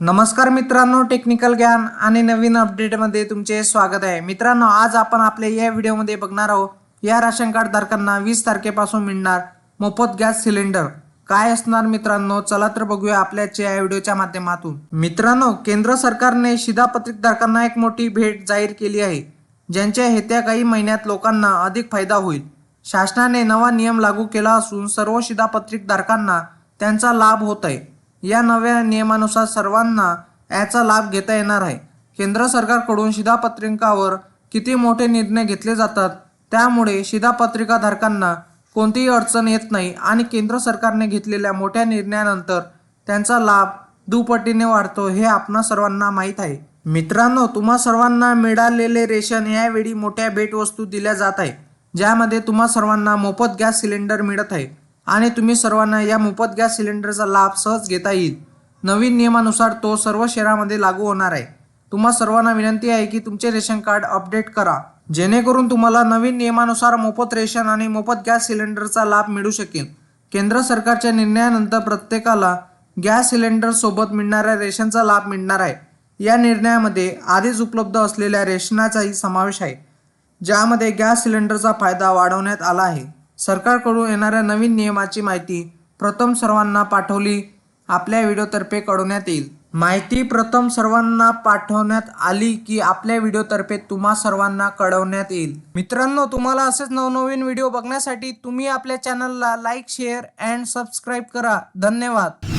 नमस्कार मित्रांनो टेक्निकल ज्ञान आणि नवीन अपडेटमध्ये तुमचे स्वागत आहे. मित्रांनो आज आपण आपल्या या व्हिडिओमध्ये बघणार आहोत या राशन कार्ड धारकांना वीस तारखेपासून मिळणार मोफत गॅस सिलेंडर. काय असणार मित्रांनो चला तर बघूया आपल्याच्या या व्हिडिओच्या माध्यमातून. मित्रांनो केंद्र सरकारने शिधापत्रिक धारकांना एक मोठी भेट जाहीर केली आहे ज्यांच्या येत्या काही महिन्यात लोकांना अधिक फायदा होईल. शासनाने नवा नियम लागू केला असून सर्व शिधापत्रिक धारकांना त्यांचा लाभ होत आहे. या नव्या नियमानुसार सर्वांना याचा लाभ घेता येणार आहे. केंद्र सरकारकडून शिधापत्रिकावर किती मोठे निर्णय घेतले जातात त्यामुळे शिधापत्रिका धारकांना कोणतीही अडचण येत नाही आणि केंद्र सरकारने घेतलेल्या मोठ्या निर्णयानंतर त्यांचा लाभ दुपटीने वाढतो हे आपणा सर्वांना माहीत आहे. मित्रांनो तुम्हा सर्वांना मिळालेले रेशन यावेळी मोठ्या भेटवस्तू दिल्या जात आहे ज्यामध्ये तुम्हा सर्वांना मोफत गॅस सिलेंडर मिळत आहे. आणि तुम्ही सर्वांना या मोफत गॅस सिलेंडरचा लाभ सहज घेता येईल. नवीन नियमानुसार तो सर्व शहरामध्ये लागू होणार आहे. तुम्हा सर्वांना विनंती आहे की तुमचे रेशन कार्ड अपडेट करा. जेणेकरून तुम्हाला नवीन नियमानुसार मोफत रेशन आणि मोफत गॅस सिलेंडरचा लाभ मिळू शकेल. केंद्र सरकारच्या निर्णयानंतर प्रत्येकाला गॅस सिलेंडर सोबत मिळणाऱ्या रेशनचा लाभ मिळणार आहे. या निर्णयामध्ये आधीच उपलब्ध असलेल्या रेशनाचाही समावेश आहे ज्यामध्ये गॅस सिलेंडरचा फायदा वाढवण्यात आला आहे. सरकारकडून येणाऱ्या नवीन नियमाची माहिती प्रथम सर्वांना पाठवली. आपल्या व्हिडिओतर्फे कळवण्यात येईल. माहिती प्रथम सर्वांना पाठवण्यात आली की आपल्या व्हिडिओतर्फे तुम्हा सर्वांना कळवण्यात येईल. मित्रांनो तुम्हाला असेच नवनवीन व्हिडिओ बघण्यासाठी तुम्ही आपल्या चॅनलला लाईक शेअर अँड सबस्क्राईब करा. धन्यवाद.